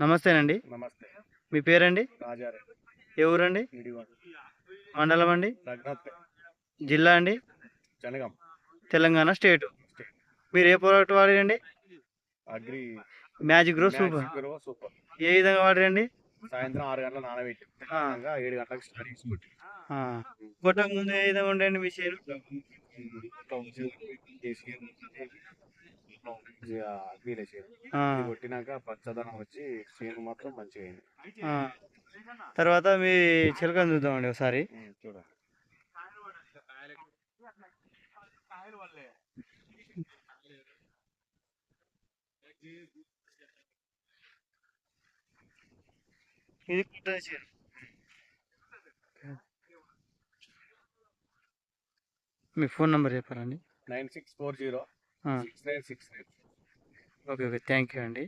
నమస్తేనండి. నమస్తే. మీ పేరండి? ఏ ఊరండి? మండలం అండి? జిల్లా అండి? జనగం. తెలంగాణ స్టేట్. మీరు ఏ ప్రోడక్ట్ వాడారండి అగ్రి. Magic grow super. ఏ విధంగా వాడారండి సాయంత్రం ఆరు గంటల నానబెట్టి ఏడు గంటలకు స్టార్ట్ చేసుకుంటాం ముందు ఏ విధంగా ఉండండి మీ ఆ. ఇది కొట్టినాక పచ్చదనం వచ్చి చేను మాత్రం మంచిగా అయింది. తర్వాత మీ చిలకని చూద్దామండి ఒకసారి. ఇది చేను మీ ఫోన్ నెంబర్ చెప్పారండి nine six four zero. Six nine six nine. Okay okay. Thank you అండి.